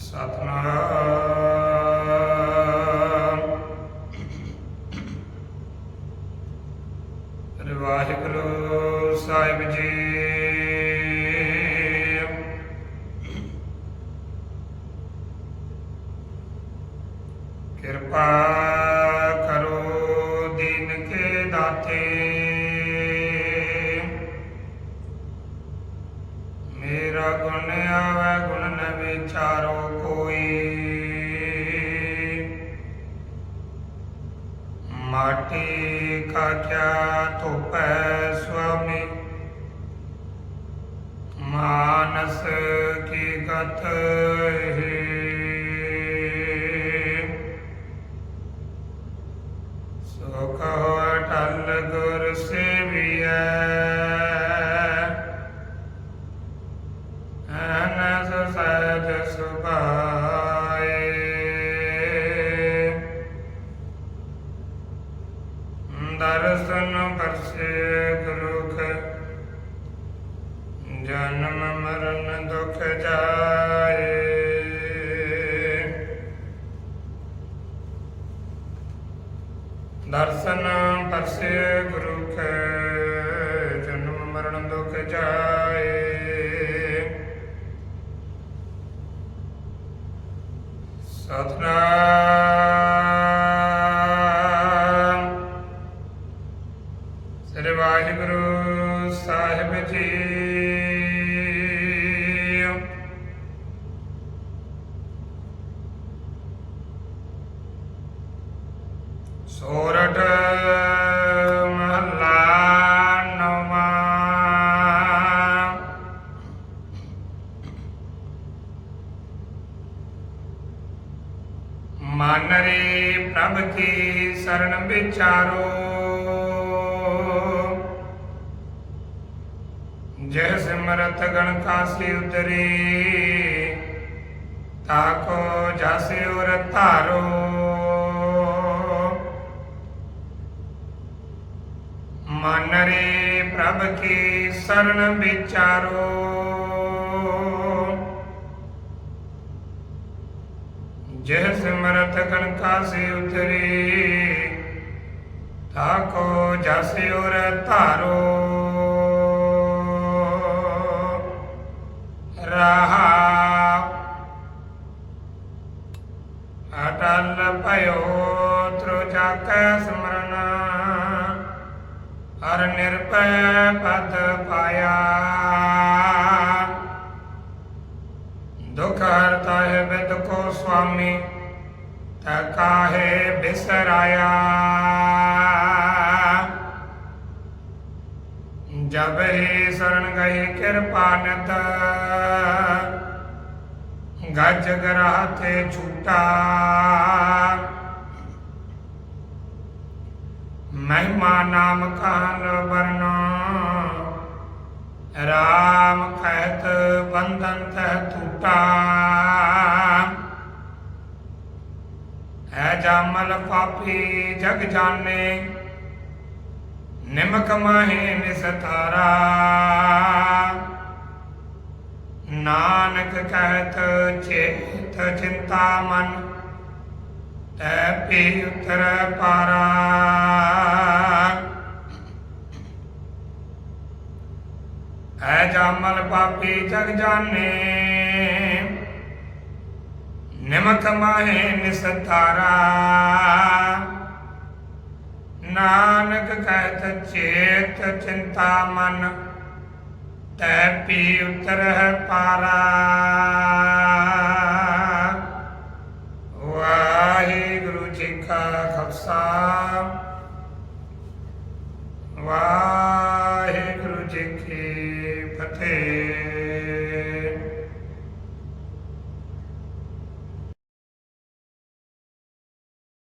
ਸਤਨਾਮ। ਸ੍ਰੀ ਵਾਹਿਗੁਰੂ ਸਾਹਿਬ ਜੀ। ਕਿਰਪਾ ਕਰੋ ਦਿਨ ਕੇ ਦਾਤੇ विचारों कोई। माटी का क्या तो स्वामी? मानस की गत सुख अटल गुर से ਪਰਸੇ ਗੁਰੁਖ ਜਨਮ ਮਰਨ ਦੁਖ ਜਾਏ। ਦਰਸ਼ਨ ਪਰਸੇ ਗੁਰੁਖ ਜਨਮ ਮਰਨ ਦੁਖ ਜਾਏ। ਸੋਰਠ ਮਹੱਲਾ ਨੌਵਾਂ। ਮਨ ਰੇ ਪ੍ਰਭ ਕੀ ਸਰਣ ਵਿਚਾਰੋ। ਜੈ ਸਿਮਰਤ ਗਣ ਕਾਸੀ ਉਤਰੇ ਤਾਕੋ ਜਾਸੇ ਉਰ ਧਾਰੋ ਪ੍ਰਭ ਕੀ ਸਰਣ ਵਿਚਾਰੋ। ਜਹ ਸਿਮਰਤ ਗਣ ਕਾਸੇ ਉਤਰੇ ਤਾਕੋ ਜਾਸੇ ਉਰ ਧਾਰੋ। हर निर्भय पद पाया दुख हरता है विद को स्वामी तका है बिसराया। जब ही शरण गई कृपा नत, गज ग्रह थे छूटा। ਮਹਿਮਾ ਨਾਮ ਕਾਲ ਵਰਨਾ। ਰਾਮ ਕਹਿਤ ਬੰਧਨ ਤੈ ਟੂਟਾ ਹੈ ਜਾਮਲ ਪਾਪੀ ਜਗ ਜਾਣੇ। ਨਿਮਕ ਮਾਹੇ ਨਿਸਤਾਰਾ ਨਾਨਕ ਕਹਿਤ ਚੇਤ ਚਿੰਤਾ ਮਨ। ਤੈ ਪੀ ਉਤਰ ਪਾਰਾ ਐ ਜਾਮਲ ਪਾਪੀ ਜਗ ਜਾਣੇ ਨਿਮਕ ਮਾਹੇ ਨਿਸਤਾਰਾ ਨਾਨਕ ਕਹਿਤ ਚੇਤ ਚਿੰਤਾ ਮਨ ਤੈ ਪੀ ਉਤਰ ਪਾਰਾ ਵਾਹਿਗੁਰੂ ਜੀ ਕਾ ਖਾਲਸਾ Kate.